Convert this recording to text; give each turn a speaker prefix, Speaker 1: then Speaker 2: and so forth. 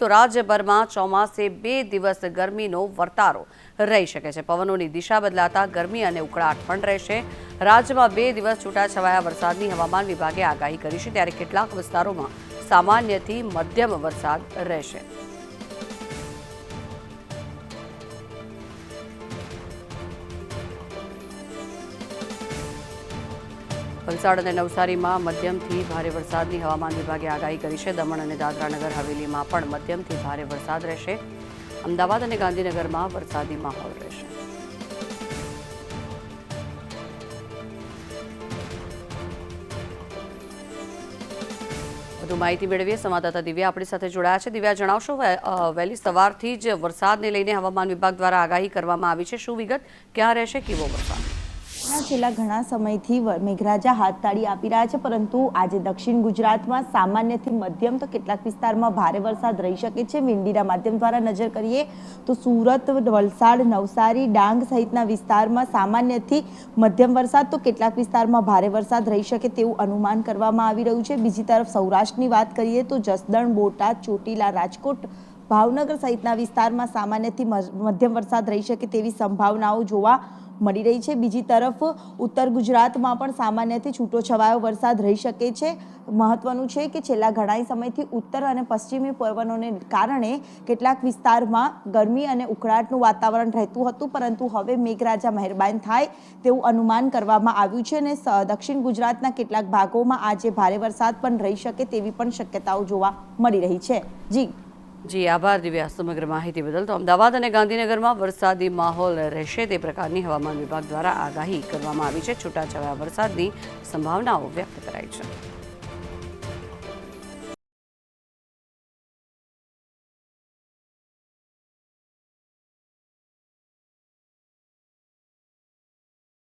Speaker 1: તો રાજ્યભરમાં ચોમાસે બે દિવસ ગરમીનો વર્તારો રહી શકે છે. પવનોની દિશા બદલાતા ગરમી અને ઉકળાટ પણ રહેશે. રાજ્યમાં બે દિવસ છૂટાછવાયા વરસાદની હવામાન વિભાગે આગાહી કરી છે. ત્યારે કેટલાક વિસ્તારોમાં સામાન્યથી મધ્યમ વરસાદ રહેશે. વલસાડ અને નવસારીમાં મધ્યમથી ભારે વરસાદની હવામાન વિભાગે આગાહી કરી છે. દમણ અને દાદરાનગર હવેલીમાં પણ મધ્યમથી ભારે વરસાદ રહેશે. અમદાવાદ અને ગાંધીનગરમાં વરસાદી માહોલ રહેશે. વધુ માહિતી મેળવીએ. સંવાદદાતા દિવ્યા આપણી સાથે જોડાયા છે. દિવ્યા, જણાવશો વહેલી સવારથી જ વરસાદને લઈને હવામાન વિભાગ દ્વારા આગાહી કરવામાં આવી છે. શું વિગત? ક્યાં રહેશે? કેવો વરસાદ?
Speaker 2: છેલ્લા ઘણા સમયથી મેઘરાજા હાથતાળી આપી રહ્યા છે, પરંતુ આજે દક્ષિણ ગુજરાતમાં સામાન્યથી મધ્યમ તો કેટલાક વિસ્તારમાં ભારે વરસાદ રહી શકે છે. વિંડીના માધ્યમ દ્વારા નજર કરીએ તો સુરત, વલસાડ, નવસારી, ડાંગ સહિતના વિસ્તારમાં સામાન્યથી મધ્યમ વરસાદ તો કેટલાક વિસ્તારમાં ભારે વરસાદ રહી શકે તેવું અનુમાન કરવામાં આવી રહ્યું છે. બીજી તરફ સૌરાષ્ટ્રની વાત કરીએ તો જસદણ, બોટાદ, ચોટીલા, રાજકોટ ભાવનગર સહિતના વિસ્તારમાં સામાન્યથી મધ્યમ વરસાદ રહી શકે તેવી સંભાવનાઓ જોવા મળી રહી છે. બીજી તરફ, ઉત્તર ગુજરાતમાં પણ સામાન્યથી છૂટો છવાયો વરસાદ રહી શકે છે. મહત્વનું છે કે છેલ્લા ઘણા સમયથી ઉત્તર અને પશ્ચિમી પવનોને કારણે કેટલાક વિસ્તારમાં ગરમી અને ઉકળાટનું વાતાવરણ રહેતું હતું, પરંતુ હવે મેઘરાજા મહેરબાન થાય તેવું અનુમાન કરવામાં આવ્યું છે અને દક્ષિણ ગુજરાતના કેટલાક ભાગોમાં આજે ભારે વરસાદ પણ રહી શકે તેવી પણ શક્યતાઓ જોવા મળી રહી છે. જી.
Speaker 1: જી, આભાર દિવ્યા સમગ્ર માહિતી બદલ. તો અમદાવાદ અને ગાંધીનગરમાં વરસાદી માહોલ રહેશે તે પ્રકારની હવામાન વિભાગ દ્વારા આગાહી કરવામાં આવી છે. છૂટાછવાયા વરસાદની સંભાવનાઓ વ્યક્ત કરાઈ છે.